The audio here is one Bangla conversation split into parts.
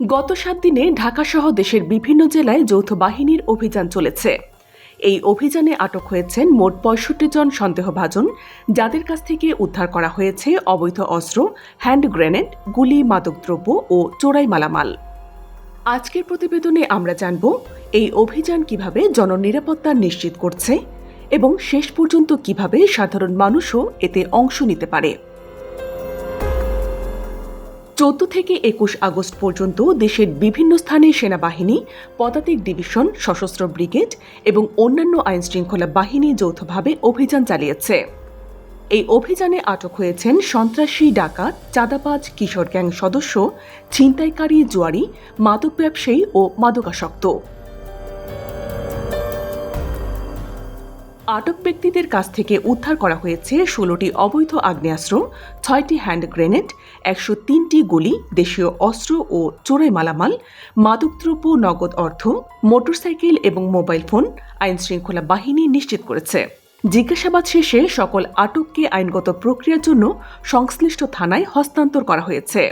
গত সাত দিনে ঢাকাসহ দেশের বিভিন্ন জেলায় যৌথ বাহিনীর অভিযান চলেছে। এই অভিযানে আটক হয়েছেন মোট পঁয়ষট্টি জন সন্দেহভাজন, যাদের কাছ থেকে উদ্ধার করা হয়েছে অবৈধ অস্ত্র, হ্যান্ড গ্রেনেড, গুলি, মাদকদ্রব্য ও চোরাই মালামাল। আজকের প্রতিবেদনে আমরা জানব, এই অভিযান কীভাবে জননিরাপত্তা নিশ্চিত করছে এবং শেষ পর্যন্ত কীভাবে সাধারণ মানুষও এতে অংশ নিতে পারে। চোদ্দ থেকে একুশ আগস্ট পর্যন্ত দেশের বিভিন্ন স্থানে সেনাবাহিনী, পদাতিক ডিভিশন, সশস্ত্র ব্রিগেড এবং অন্যান্য আইন শৃঙ্খলা বাহিনী যৌথভাবে অভিযান চালিয়েছে। এই অভিযানে আটক হয়েছেন সন্ত্রাসী ডাকাত, চাঁদাবাজ, কিশোর গ্যাং সদস্য, ছিনতাইকারী জুয়ারি মাদক ব্যবসায়ী ও মাদকাসক্ত। আটক ব্যক্তিদের কাছ থেকে উদ্ধার করা হয়েছে ষোলোটি অবৈধ আগ্নেয়াস্ত্র, ছয়টি হ্যান্ড গ্রেনেড, একশো তিনটি গুলি, দেশীয় অস্ত্র ও চোরাই মালামাল, মাদকদ্রব্য, নগদ অর্থ, মোটরসাইকেল এবং মোবাইল ফোন আইন শৃঙ্খলা বাহিনী নিশ্চিত করেছে। জিজ্ঞাসাবাদ শেষে সকল আটককে আইনগত প্রক্রিয়ার জন্য সংশ্লিষ্ট থানায় হস্তান্তর করা হয়েছে।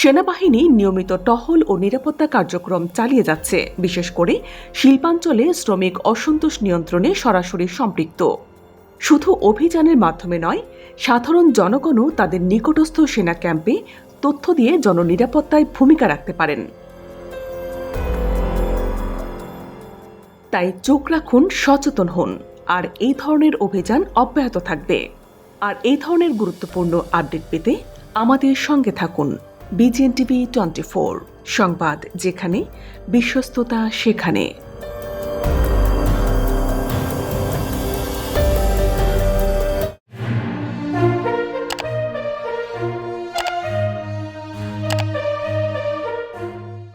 সেনাবাহিনী নিয়মিত টহল ও নিরাপত্তা কার্যক্রম চালিয়ে যাচ্ছে। বিশেষ করে শিল্পাঞ্চলে শ্রমিক অসন্তোষ নিয়ন্ত্রণে সরাসরি সম্পৃক্ত। শুধু অভিযানের মাধ্যমে নয়, সাধারণ জনগণও তাদের নিকটস্থ সেনা ক্যাম্পে তথ্য দিয়ে জননিরাপত্তায় ভূমিকা রাখতে পারেন। তাই চোখ রাখুন, সচেতন হন, আর এই ধরনের অভিযান অব্যাহত থাকবে। আর এই ধরনের গুরুত্বপূর্ণ আপডেট পেতে আমাদের সঙ্গে থাকুন। বিজিএন টিভি টোয়েন্টি সংবাদ যেখানে বিশ্বস্ততা সেখানে।